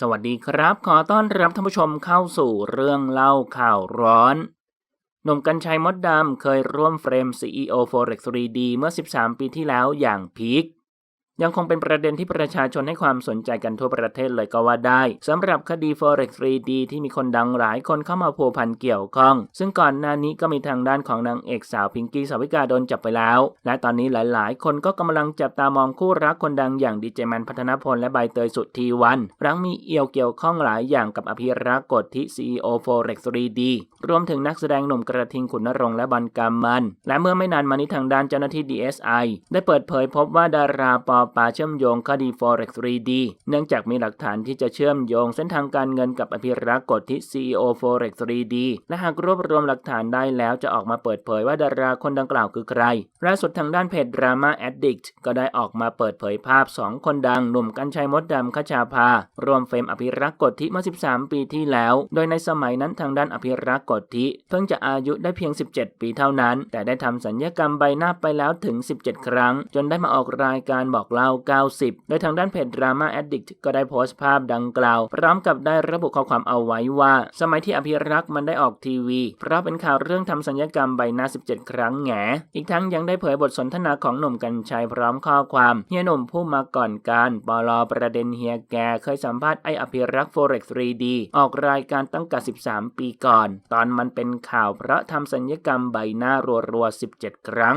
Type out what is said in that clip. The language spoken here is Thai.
สวัสดีครับ ขอต้อนรับท่านผู้ชมเข้าสู่เรื่องเล่าข่าวร้อนหนุ่มกัญชัยมดดำเคยร่วมเฟรม CEO Forex 3D เมื่อ 13 ปีที่แล้วอย่างพีค ยังคงเป็นประเด็นที่ประชาชนให้ความสนใจกันทั่วประเทศเลยก็ว่าได้สำหรับคดี Forex 3D ที่มีคนดังหลายคนเข้ามาพัวพันเกี่ยวข้อง ซึ่งก่อนหน้านี้ก็มีทางด้านของนางเอกสาวพิงกี้สาวิกาโดนจับไปแล้ว และตอนนี้หลาย ๆ คนก็กำลังจับตามองคู่รักคนดังอย่างดีเจแมนพัฒนพลและใบเตยสุดทีวันหลังมีเอี่ยวเกี่ยวข้องหลายอย่างกับอภิรักษ์กฎที่ CEO Forex 3D รวมถึงนักแสดงหนุ่มกระทิงขุนนรงและบันกามมัน และเมื่อไม่นานมานี้ทางด้านเจ้าหน้าที่ DSI ได้เปิดเผยพบว่าดาราปอปาเชื่อมโยงคดี Forex 3D เนื่องจากมีหลักฐานที่จะเชื่อมโยงเส้นทางการเงินกับอภิรักษ์กฎที่ CEO Forex 3D และหากรวบรวมหลักฐานได้แล้วจะออกมาเปิดเผยว่าดาราคนดังกล่าวคือใครล่าสุดทางด้านเพจ Drama Addict ก็ได้ออกมาเปิดเผยภาพ 2 คนดังหนุ่มกัญชัยมดดำขชาภารวมเฟรมอภิรักษ์กฎที่เมื่อ 13 ปีที่แล้ว โดยในสมัยนั้นทางด้านอภิรักษ์กฎที่เพิ่งจะอายุได้เพียง 17 ปีเท่านั้น แต่ได้ทำสัญญกรรมใบหน้าไปแล้วถึง 17 ครั้ง จนได้มาออกรายการบอกเล่า 90 โดยทางด้านเพจ Drama Addict ก็ได้โพสต์ภาพดังกล่าว พร้อมกับได้ระบุข้อความเอาไว้ว่า สมัยที่อภิรักษ์มันได้ออกทีวี เพราะเป็นข่าวเรื่องทำสัญญกรรมใบหน้า 17 ครั้งแหงอีกทั้งยังได้เผยบทสนทนาของหนุ่มกัญชัยพร้อมข้อความเฮียหนุ่มผู้มาก่อนการปลอประเด็นเฮียแกเคยสัมภาษณ์ไออภิรักษ์ Forex 3D ออกรายการตั้งแต่13 ปีก่อน ตอนมันเป็นข่าวเพราะทำสัญญกรรมใบหน้ารัวๆ17 ครั้ง